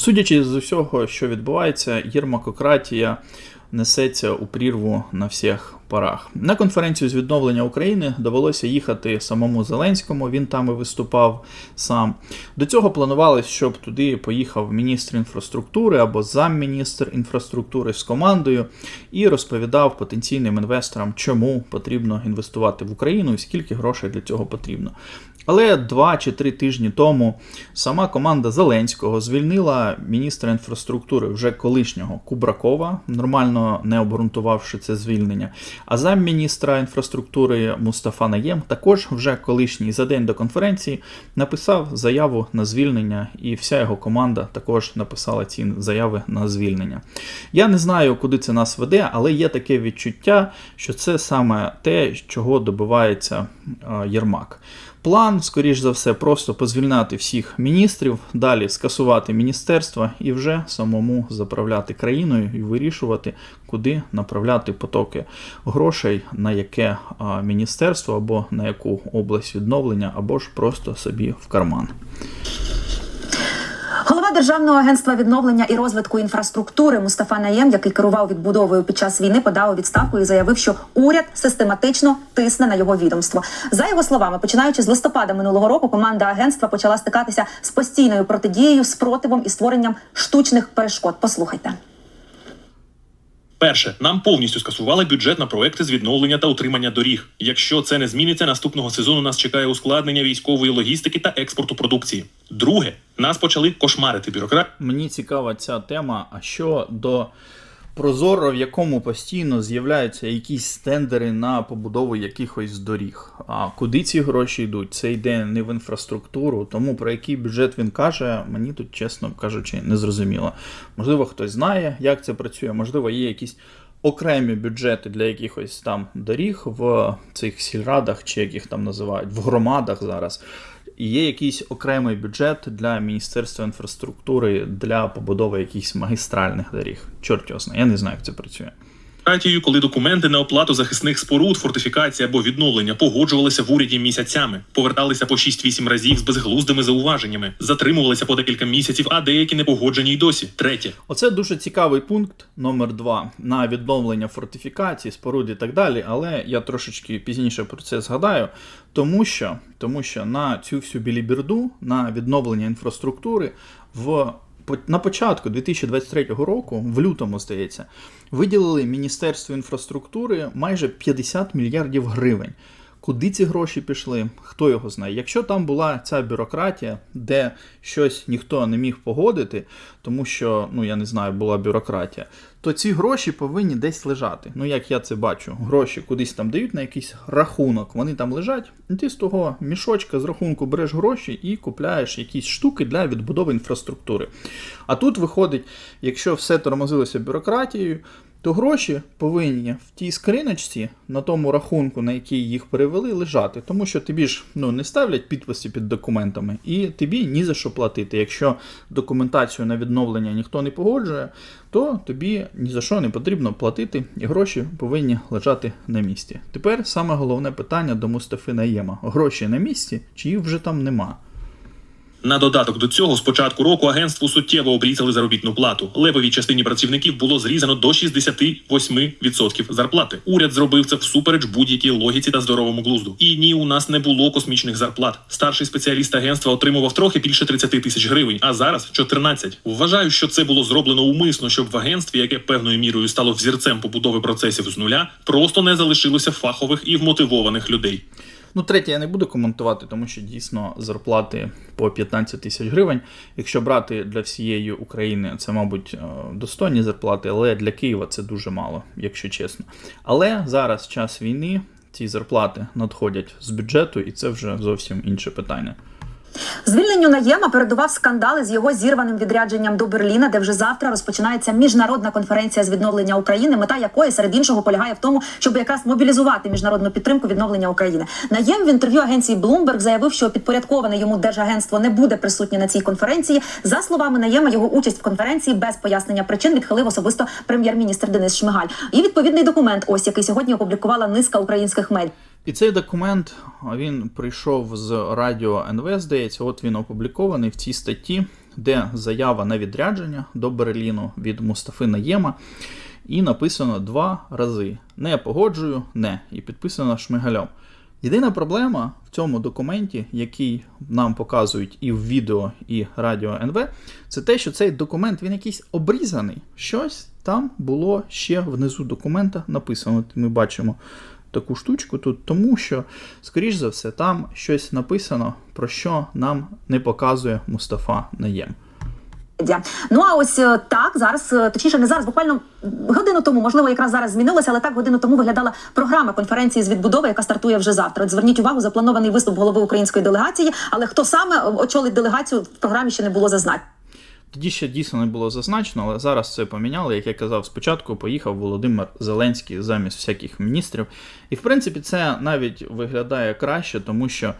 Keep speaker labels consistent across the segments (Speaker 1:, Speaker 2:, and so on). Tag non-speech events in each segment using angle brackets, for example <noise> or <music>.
Speaker 1: Судячи з усього, що відбувається, єрмакократія несеться у прірву на всіх парах. На конференцію з відновлення України довелося їхати самому Зеленському. Він там і виступав сам. До цього планувалось, щоб туди поїхав міністр інфраструктури або замміністр інфраструктури з командою і розповідав потенційним інвесторам, чому потрібно інвестувати в Україну і скільки грошей для цього потрібно. Але два чи три тижні тому сама команда Зеленського звільнила міністра інфраструктури вже колишнього Кубракова, нормально не обґрунтувавши це звільнення. А замміністра інфраструктури Мустафа Наєм, також вже колишній за день до конференції, написав заяву на звільнення, і вся його команда також написала ці заяви на звільнення. Я не знаю, куди це нас веде, але є таке відчуття, що це саме те, чого добивається е, Єрмак. План, скоріш за все, просто позвільняти всіх міністрів, далі скасувати міністерства і вже самому заправляти країною і вирішувати, куди направляти потоки грошей, на яке міністерство або на яку область відновлення, або ж просто собі в карман.
Speaker 2: Державного агентства відновлення і розвитку інфраструктури Мустафа Наєм, який керував відбудовою під час війни, подав у відставку і заявив, що уряд систематично тисне на його відомство. За його словами, починаючи з листопада минулого року, команда агентства почала стикатися з постійною протидією, спротивом і створенням штучних перешкод. Послухайте.
Speaker 3: Перше, нам повністю скасували бюджет на проекти з відновлення та утримання доріг. Якщо це не зміниться, наступного сезону нас чекає ускладнення військової логістики та експорту продукції. Друге, нас почали кошмарити бюрократ.
Speaker 1: Мені цікава ця тема. А що до Прозоро, в якому постійно з'являються якісь тендери на побудову якихось доріг. А куди ці гроші йдуть? Це йде не в інфраструктуру, тому про який бюджет він каже, мені тут, чесно кажучи, не зрозуміло. Можливо, хтось знає, як це працює, можливо, є якісь. Окремі бюджети для якихось там доріг в цих сільрадах, чи яких там називають, в громадах зараз. І є якийсь окремий бюджет для Міністерства інфраструктури для побудови якихось магістральних доріг. Чорт його знає, я не знаю, як це працює.
Speaker 3: Бюрократією, коли документи на оплату захисних споруд, фортифікації або відновлення погоджувалися в уряді місяцями, поверталися по 6-8 разів з безглуздими зауваженнями, затримувалися по декілька місяців, а деякі не погоджені й досі. Третє.
Speaker 1: Оце дуже цікавий пункт номер два на відновлення фортифікацій, споруд і так далі. Але я трошечки пізніше про це згадаю, тому що, тому що на цю всю біліберду, на відновлення інфраструктури в на початку 2023 року, в лютому, здається, виділили Міністерству інфраструктури майже 50 мільярдів гривень. Куди ці гроші пішли, хто його знає. Якщо там була ця бюрократія, де щось ніхто не міг погодити, тому що, ну я не знаю, була бюрократія, то ці гроші повинні десь лежати. Ну, як я це бачу, гроші кудись там дають на якийсь рахунок, вони там лежать, і ти з того мішочка з рахунку береш гроші і купляєш якісь штуки для відбудови інфраструктури. А тут виходить, якщо все тормозилося бюрократією, то гроші повинні в тій скриночці на тому рахунку, на який їх перевели, лежати. Тому що тобі ж ну, не ставлять підписи під документами, і тобі ні за що платити. Якщо документацію на відновлення ніхто не погоджує, то тобі ні за що не потрібно платити, і гроші повинні лежати на місці. Тепер саме головне питання до Мустафи Наєма: гроші на місці, чи їх вже там нема?
Speaker 3: На додаток до цього, з початку року агентству суттєво обрізали заробітну плату. Левовій частині працівників було зрізано до 68% зарплати. Уряд зробив це всупереч будь-якій логіці та здоровому глузду. І ні, у нас не було космічних зарплат. Старший спеціаліст агентства отримував трохи більше 30 тисяч гривень, а зараз 14. Вважаю, що це було зроблено умисно, щоб в агентстві, яке певною мірою стало взірцем побудови процесів з нуля, просто не залишилося фахових і вмотивованих людей.
Speaker 1: Ну, третє, я не буду коментувати, тому що дійсно зарплати по 15 тисяч гривень. Якщо брати для всієї України, це, мабуть, е, достойні зарплати, але для Києва це дуже мало, якщо чесно. Але зараз час війни, ці зарплати надходять з бюджету, і це вже зовсім інше питання.
Speaker 2: Звільненню Наєма передував скандали з його зірваним відрядженням до Берліна, де вже завтра розпочинається міжнародна конференція з відновлення України, мета якої серед іншого полягає в тому, щоб якраз мобілізувати міжнародну підтримку відновлення України. Наєм в інтерв'ю агенції Bloomberg заявив, що підпорядковане йому держагентство не буде присутнє на цій конференції. За словами Наєма, його участь в конференції без пояснення причин відхилив особисто прем'єр-міністр Денис Шмигаль. І відповідний документ, ось який сьогодні опублікувала низка українських медіа.
Speaker 1: І цей документ він прийшов з радіо НВ, здається, от він опублікований в цій статті. де заява на відрядження до Берліну від Мустафи Наєма. І написано два рази: не погоджую, не. І підписано Шмигалем. Єдина проблема в цьому документі, який нам показують і в відео, і радіо НВ, це те, що цей документ він якийсь обрізаний. Щось там було ще внизу документа написано. Ми бачимо таку штучку тут, тому що, скоріш за все, там щось написано, про що нам не показує Мустафа Наєм.
Speaker 2: Ну а ось е, так зараз, е, точніше, не зараз, буквально годину тому, можливо, якраз зараз змінилося, але так годину тому виглядала програма конференції з відбудови, яка стартує вже завтра. От зверніть увагу, запланований виступ голови української делегації, але хто саме очолить делегацію в програмі ще не було зазначено.
Speaker 1: Тоді ще дійсно не було зазначено, але зараз це поміняли. Як я казав спочатку, поїхав Володимир Зеленський замість всяких міністрів. І в принципі це навіть виглядає краще, тому що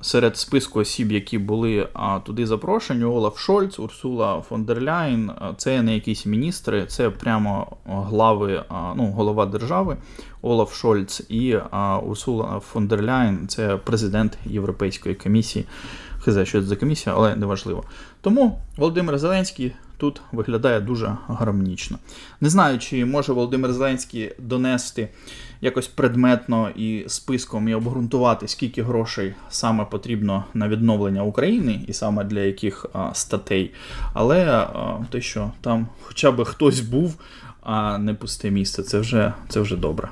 Speaker 1: серед списку осіб, які були а, туди запрошені, Олаф Шольц, Урсула фон дер Ляйн, це не якісь міністри, це прямо глави, а, ну, голова держави Олаф Шольц і Урсула фон дер Ляйн, це президент Європейської комісії. Хз, що це за комісія, але неважливо. Тому Володимир Зеленський тут виглядає дуже гармонічно. Не знаю, чи може Володимир Зеленський донести якось предметно і списком і обґрунтувати, скільки грошей саме потрібно на відновлення України, і саме для яких а, статей. Але а, те, що там хоча б хтось був, а не пусте місце, це вже, це вже добре.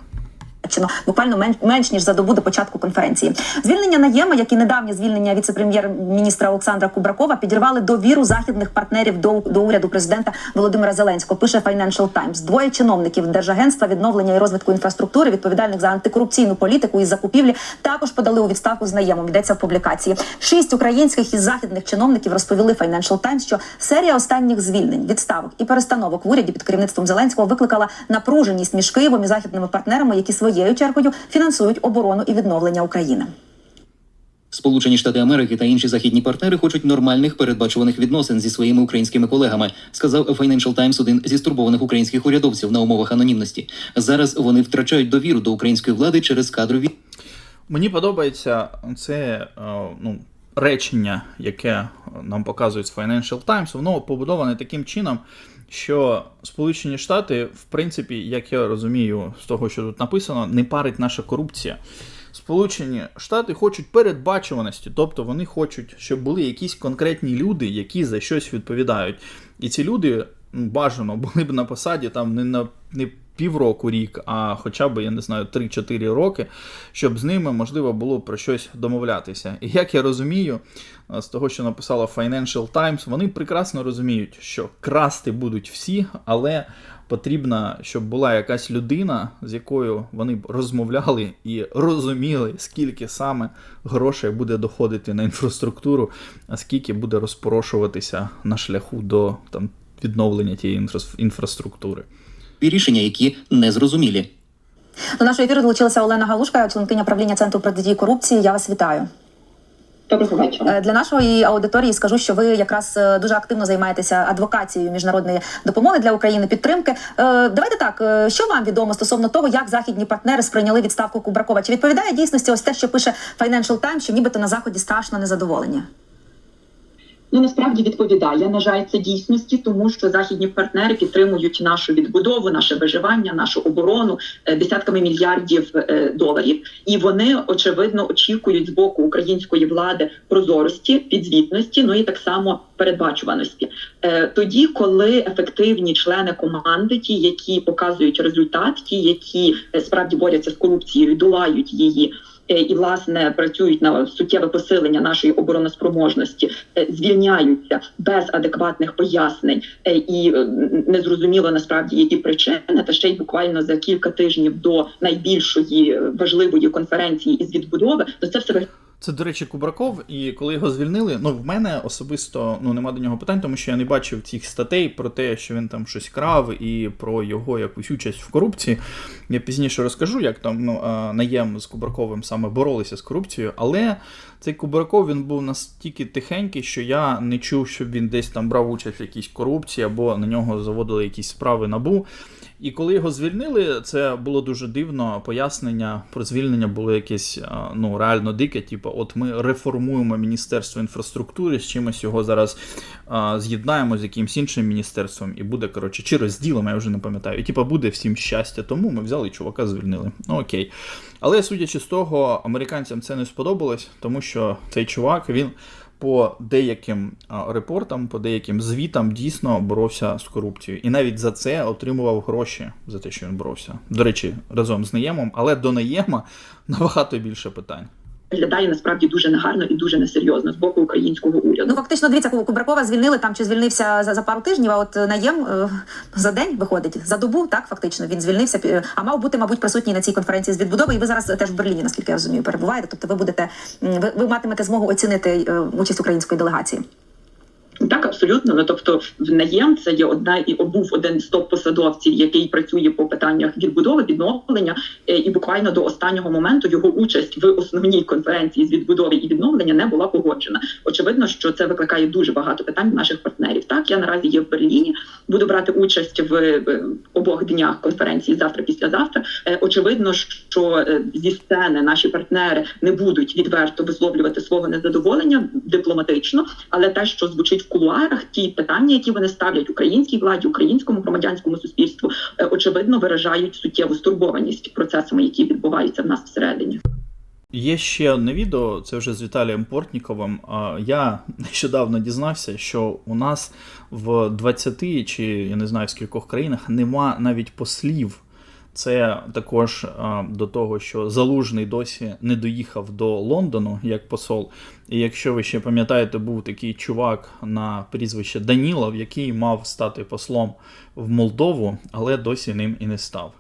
Speaker 2: Чино буквально менш, менш ніж за добу до початку конференції. Звільнення Наєма, як і недавнє звільнення віце-прем'єр-міністра Олександра Кубракова, підірвали довіру західних партнерів до, до уряду президента Володимира Зеленського. Пише Financial Times. Двоє чиновників Держагентства відновлення і розвитку інфраструктури, відповідальних за антикорупційну політику і закупівлі, також подали у відставку з Наємом. Йдеться в публікації. Шість українських і західних чиновників розповіли Financial Times, що серія останніх звільнень, відставок і перестановок в уряді під керівництвом Зеленського викликала напруженість між Києвом і західними партнерами, які своєю чергою фінансують оборону і відновлення України.
Speaker 4: Сполучені Штати Америки та інші західні партнери хочуть нормальних передбачуваних відносин зі своїми українськими колегами, сказав Financial Times один зі стурбованих українських урядовців на умовах анонімності. Зараз вони втрачають довіру до української влади через кадрові
Speaker 1: Мені подобається це е, ну, речення, яке нам показують з Financial Times, воно побудоване таким чином, що Сполучені Штати, в принципі, як я розумію з того, що тут написано, не парить наша корупція. Сполучені Штати хочуть передбачуваності, тобто вони хочуть, щоб були якісь конкретні люди, які за щось відповідають. І ці люди ну, бажано <laughs> були б на посаді там не на не півроку рік, а хоча б, я не знаю, 3-4 роки, щоб з ними можливо було про щось домовлятися. І як я розумію, з того, що написала Financial Times, вони прекрасно розуміють, що красти будуть всі, але потрібно, щоб була якась людина, з якою вони б розмовляли і розуміли, скільки саме грошей буде доходити на інфраструктуру, а скільки буде розпорошуватися на шляху до там відновлення тієї інфра- інфраструктури.
Speaker 4: рішення, які незрозумілі.
Speaker 2: До нашого ефіру долучилася Олена Галушка, членкиня правління центру протидії корупції. Я вас вітаю.
Speaker 5: Доброго вечора.
Speaker 2: Е, Для нашої аудиторії скажу, що ви якраз е, дуже активно займаєтеся адвокацією міжнародної допомоги для України, підтримки. Е, Давайте так, що вам відомо стосовно того, як західні партнери сприйняли відставку Кубракова? Чи відповідає дійсності ось те, що пише Financial Times, що нібито на заході страшно незадоволені?
Speaker 5: Ну насправді відповідає. На жаль, це дійсності, тому що західні партнери підтримують нашу відбудову, наше виживання, нашу оборону е, десятками мільярдів е, доларів. І вони очевидно очікують з боку української влади прозорості, підзвітності, ну і так само передбачуваності. Е, Тоді, коли ефективні члени команди, ті, які показують результат, ті, які справді борються з корупцією, долають її. Е, І власне працюють на суттєве посилення нашої обороноспроможності, е, звільняються без адекватних пояснень е, і незрозуміло насправді які причини, та ще й буквально за кілька тижнів до найбільшої важливої конференції із відбудови, то це все
Speaker 1: Це, до речі, Кубраков, і коли його звільнили, ну в мене особисто ну нема до нього питань, тому що я не бачив цих статей про те, що він там щось крав, і про його якусь участь в корупції. Я пізніше розкажу, як там ну, наєм з Кубраковим саме боролися з корупцією, але цей Кубраков він був настільки тихенький, що я не чув, щоб він десь там брав участь в якійсь корупції або на нього заводили якісь справи набу. І коли його звільнили, це було дуже дивно. Пояснення про звільнення було якесь ну реально дике, типу, от ми реформуємо Міністерство інфраструктури, з чимось його зараз а, з'єднаємо з якимось іншим міністерством, і буде, коротше, чи розділимо, я вже не пам'ятаю. І типа буде всім щастя, тому ми взяли чувака, звільнили. Ну окей. Але судячи з того, американцям це не сподобалось, тому що цей чувак він по деяким репортам, по деяким звітам дійсно боровся з корупцією. І навіть за це отримував гроші за те, що він боровся. До речі, разом з Наємом, але до Наєма <laughs> набагато більше питань.
Speaker 5: Виглядає насправді дуже негарно і дуже несерйозно з боку українського уряду.
Speaker 2: Ну фактично, дивіться, Ку- Кубракова звільнили там чи звільнився за, за пару тижнів. А от наєм е, за день виходить за добу. Так фактично він звільнився. А мав бути, мабуть, присутній на цій конференції з відбудови. І ви зараз теж в Берліні, наскільки я розумію, перебуваєте. Тобто, ви будете ви, ви матимете змогу оцінити е, участь української делегації.
Speaker 5: Так, абсолютно. Ну тобто, в наєм це є одна і був один з топ-посадовців, який працює по питаннях відбудови, відновлення, е, і буквально до останнього моменту його участь в основній конференції з відбудови і відновлення не була погоджена. Очевидно, що це викликає дуже багато питань наших партнерів. Так, я наразі є в Берліні, буду брати участь в обох днях конференції завтра, післязавтра. Е, Очевидно, що е, зі сцени наші партнери не будуть відверто висловлювати свого незадоволення дипломатично, але те, що звучить в кулуарах, ті питання, які вони ставлять українській владі, українському громадянському суспільству, е, очевидно виражають суттєву стурбованість процесами, які відбуваються в нас всередині.
Speaker 1: Є ще одне відео, це вже з Віталієм Портніковим. Я нещодавно дізнався, що у нас в 20 чи я не знаю в скількох країнах нема навіть послів. Це також а, до того, що Залужний досі не доїхав до Лондону як посол. І якщо ви ще пам'ятаєте, був такий чувак на прізвище Данілов, який мав стати послом в Молдову, але досі ним і не став.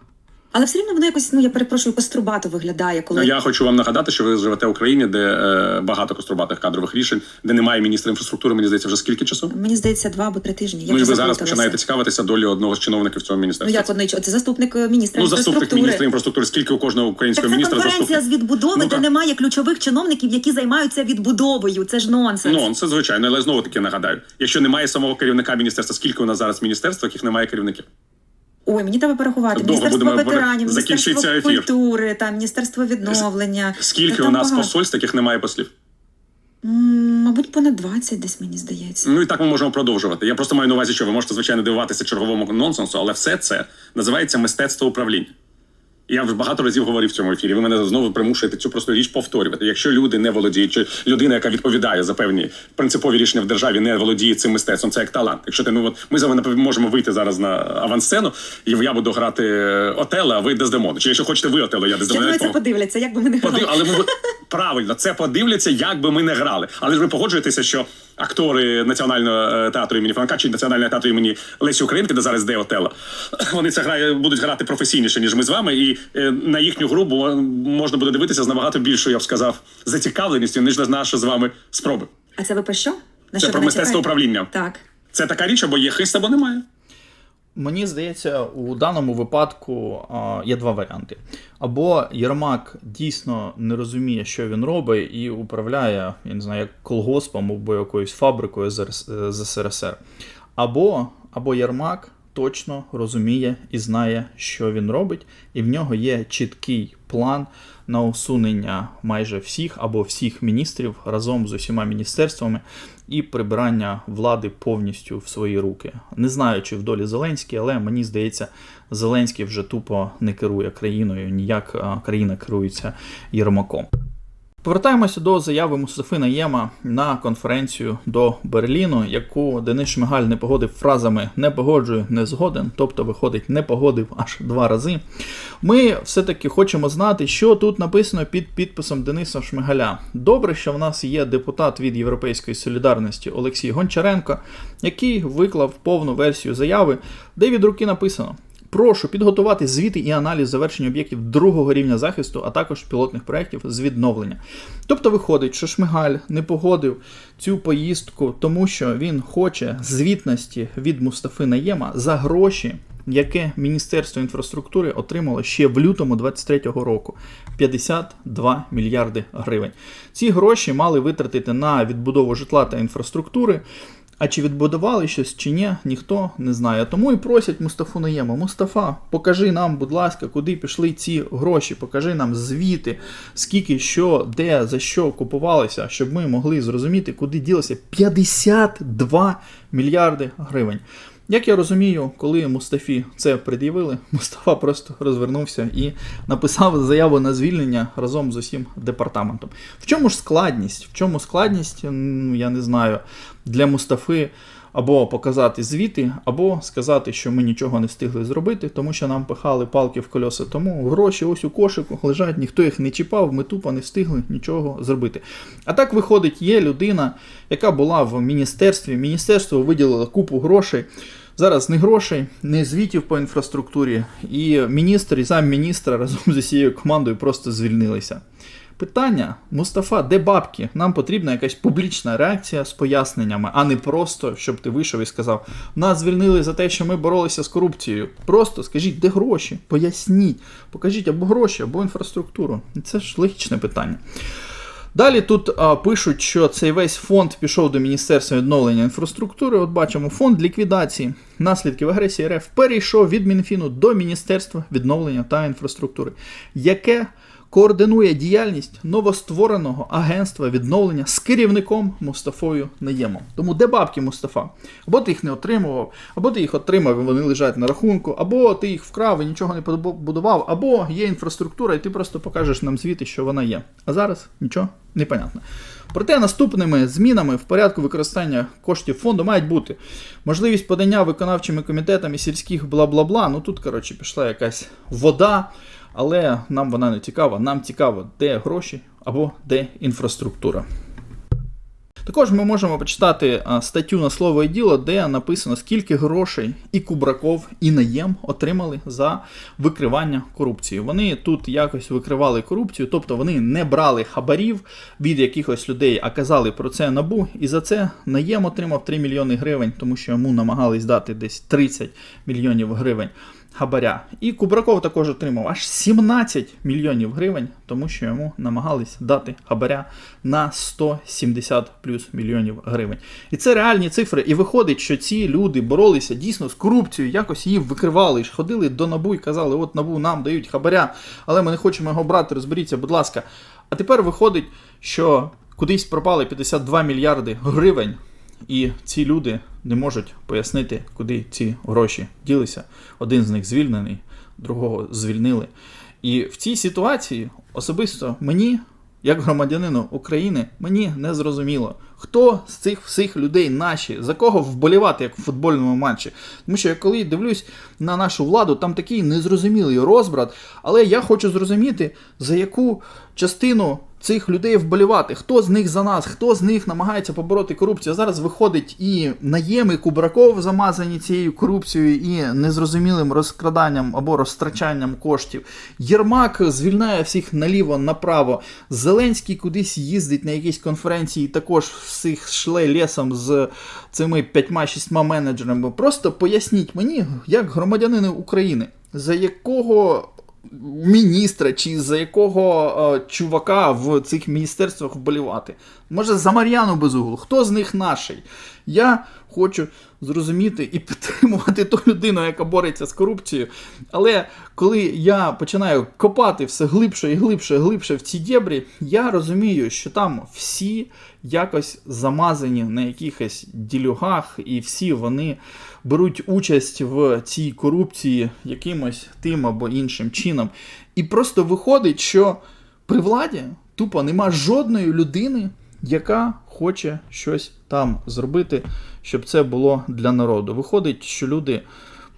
Speaker 2: Але все рівно воно якось, ну я перепрошую, кострубато виглядає, коли
Speaker 6: Я хочу вам нагадати, що ви живете в Україні, де е, багато кострубатих кадрових рішень, де немає міністра інфраструктури. Мені здається, вже скільки часу?
Speaker 2: мені здається, два або три тижні. Я
Speaker 6: ну і ви зараз починаєте цікавитися долі одного з чиновників цього
Speaker 2: Ну
Speaker 6: міністерства.
Speaker 2: як однич, це заступник е, міністра
Speaker 6: ну заступник міністра інфраструктури. Скільки у кожного українського
Speaker 2: це
Speaker 6: міністра
Speaker 2: конференція
Speaker 6: заступник?
Speaker 2: з відбудови,
Speaker 6: Ну,
Speaker 2: де немає ключових чиновників, які займаються відбудовою. Це ж нонсенс.
Speaker 6: Ну, це звичайно, але знову таки нагадаю. Якщо немає самого керівника міністерства, скільки у нас зараз міністерств, яких немає керівників?
Speaker 2: Ой, мені треба порахувати.
Speaker 6: Довго
Speaker 2: Міністерство
Speaker 6: будемо
Speaker 2: ветеранів, Міністерство
Speaker 6: ефір.
Speaker 2: культури, там Міністерство відновлення.
Speaker 6: Скільки
Speaker 2: Та
Speaker 6: у нас
Speaker 2: багато.
Speaker 6: посольств, яких немає послів?
Speaker 2: Мабуть, понад 20 десь мені здається.
Speaker 6: Ну і так ми можемо продовжувати. Я просто маю на увазі, що ви можете звичайно дивуватися черговому нонсенсу, але все це називається мистецтво управління. Я вже багато разів говорив в цьому ефірі. Ви мене знову примушуєте цю просту річ повторювати. Якщо люди не володіють, чи людина, яка відповідає за певні принципові рішення в державі, не володіє цим мистецтвом, це як талант. Якщо ти ну от ми з вами можемо вийти зараз на авансцену, і я буду грати Отела, а ви Дездемону. Чи якщо хочете ви Отело, я Дездемону.
Speaker 2: вони це подивляться, як би ми не грали.
Speaker 6: Подив... Але ми правильно це подивляться, як би ми не грали. Але ж ви погоджуєтеся, що актори національного е, театру імені Франка чи національного театру імені Лесі Українки, де зараз де Отелло, вони це грає, будуть грати професійніше ніж ми з вами, і е, на їхню гру можна буде дивитися з набагато більшою, я б сказав, зацікавленістю, ніж на наші з вами спроби.
Speaker 2: А це ви про що? На
Speaker 6: Це
Speaker 2: що
Speaker 6: про мистецтво управління.
Speaker 2: Так.
Speaker 6: Це така річ, або є хист, або немає.
Speaker 1: Мені здається, у даному випадку а, є два варіанти. Або Єрмак дійсно не розуміє, що він робить, і управляє, я не знаю, як колгоспом або якоюсь фабрикою з РС- СРСР. Або, або Єрмак точно розуміє і знає, що він робить, і в нього є чіткий план на усунення майже всіх або всіх міністрів разом з усіма міністерствами і прибирання влади повністю в свої руки. Не знаю, чи в долі Зеленський, але мені здається, Зеленський вже тупо не керує країною, ніяк країна керується Єрмаком. Повертаємося до заяви Мустафи Наєма на конференцію до Берліну, яку Денис Шмигаль не погодив фразами не погоджую, не згоден, тобто, виходить, не погодив аж два рази. Ми все-таки хочемо знати, що тут написано під підписом Дениса Шмигаля. Добре, що в нас є депутат від Європейської солідарності Олексій Гончаренко, який виклав повну версію заяви, де від руки написано. Прошу підготувати звіти і аналіз завершення об'єктів другого рівня захисту, а також пілотних проєктів з відновлення. Тобто виходить, що Шмигаль не погодив цю поїздку, тому що він хоче звітності від Мустафи Наєма за гроші, яке Міністерство інфраструктури отримало ще в лютому 23-го року 52 мільярди гривень. Ці гроші мали витратити на відбудову житла та інфраструктури. А чи відбудували щось чи ні, ніхто не знає. Тому і просять Мустафу Наєма. Мустафа, покажи нам, будь ласка, куди пішли ці гроші, покажи нам звіти, скільки, що, де, за що купувалися, щоб ми могли зрозуміти, куди ділося 52 мільярди гривень. Як я розумію, коли Мустафі це пред'явили, <laughs> Мустафа просто розвернувся і написав заяву на звільнення разом з усім департаментом. В чому ж складність? В чому складність, ну, я не знаю, для Мустафи або показати звіти, або сказати, що ми нічого не встигли зробити, тому що нам пихали палки в колеса. Тому гроші ось у кошику лежать, ніхто їх не чіпав, ми тупо не встигли нічого зробити. А так виходить, є людина, яка була в міністерстві. Міністерство виділило купу грошей. Зараз не грошей, не звітів по інфраструктурі, і міністр і замміністра разом з усією командою просто звільнилися. Питання, Мустафа, де бабки? Нам потрібна якась публічна реакція з поясненнями, а не просто, щоб ти вийшов і сказав: нас звільнили за те, що ми боролися з корупцією. Просто скажіть, де гроші? Поясніть, покажіть або гроші, або інфраструктуру. Це ж логічне питання. Далі тут а, пишуть, що цей весь фонд пішов до Міністерства відновлення інфраструктури. От бачимо, фонд ліквідації наслідків агресії РФ перейшов від Мінфіну до Міністерства відновлення та інфраструктури, яке координує діяльність новоствореного агентства відновлення з керівником Мустафою Наємом. Тому де бабки Мустафа? Або ти їх не отримував, або ти їх отримав, і вони лежать на рахунку, або ти їх вкрав і нічого не побудував, або є інфраструктура, і ти просто покажеш нам звіти, що вона є. А зараз нічого не понятно. Проте наступними змінами в порядку використання коштів фонду мають бути можливість подання виконавчими комітетами сільських бла-бла-бла. Ну тут, коротше, пішла якась вода, але нам вона не цікава. Нам цікаво, де гроші або де інфраструктура. Також ми можемо почитати статтю на слово і діло, де написано, скільки грошей і Кубраков, і Наєм отримали за викривання корупції. Вони тут якось викривали корупцію, тобто вони не брали хабарів від якихось людей, а казали про це набу. І за це Наєм отримав 3 мільйони гривень, тому що йому намагались дати десь 30 мільйонів гривень хабаря. І Кубраков також отримав аж 17 мільйонів гривень, тому що йому намагались дати хабаря на 170 плюс мільйонів гривень. І це реальні цифри. І виходить, що ці люди боролися дійсно з корупцією, якось її викривали, ходили до набу і казали: от набу нам дають хабаря, але ми не хочемо його брати, розберіться, будь ласка. А тепер виходить, що кудись пропали 52 мільярди гривень. І ці люди не можуть пояснити, куди ці гроші ділися. Один з них звільнений, другого звільнили. І в цій ситуації особисто мені, як громадянину України, мені не зрозуміло, хто з цих всіх людей наші, за кого вболівати, як в футбольному матчі. Тому що я коли дивлюсь на нашу владу, там такий незрозумілий розбрат, але я хочу зрозуміти, за яку частину цих людей вболівати. Хто з них за нас, хто з них намагається побороти корупцію. Зараз виходить і наєм, і Кубраков замазані цією корупцією і незрозумілим розкраданням або розтрачанням коштів. Єрмак звільняє всіх наліво направо. Зеленський кудись їздить на якісь конференції, також всіх шле лісом з цими п'ятьма-шістьма менеджерами. Просто поясніть мені, як громадянини України, за якого міністра чи за якого е, чувака в цих міністерствах вболівати. Може, за Мар'яну Безуглу. Хто з них наший? Я хочу зрозуміти і <laughs> підтримувати ту людину, яка бореться з корупцією. Але коли я починаю копати все глибше і глибше і глибше в ці дєбрі, я розумію, що там всі якось замазані на якихось ділюгах, і всі вони беруть участь в цій корупції якимось тим або іншим чином. І просто виходить, що при владі тупо нема жодної людини, яка хоче щось там зробити, щоб це було для народу. Виходить, що люди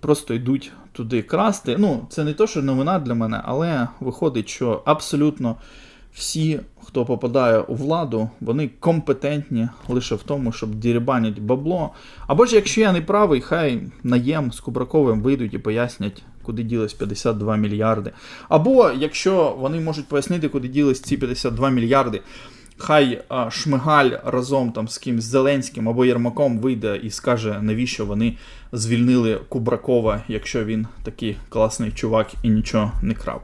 Speaker 1: просто йдуть туди красти. Ну, це не то, що новина для мене, але виходить, що абсолютно всі, хто попадає у владу, вони компетентні лише в тому, щоб дірібанять бабло. Або ж, якщо я не правий, хай наєм з Кубраковим вийдуть і пояснять. Куди ділись 52 мільярди. Або якщо вони можуть пояснити, куди ділись ці 52 мільярди, хай а, Шмигаль разом там з кимсь Зеленським або Єрмаком вийде і скаже, навіщо вони звільнили Кубракова, якщо він такий класний чувак і нічого не крав.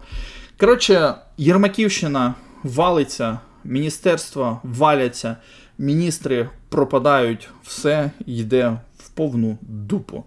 Speaker 1: Коротше, Єрмаківщина валиться, міністерства валяться, міністри пропадають, все йде в повну дупу.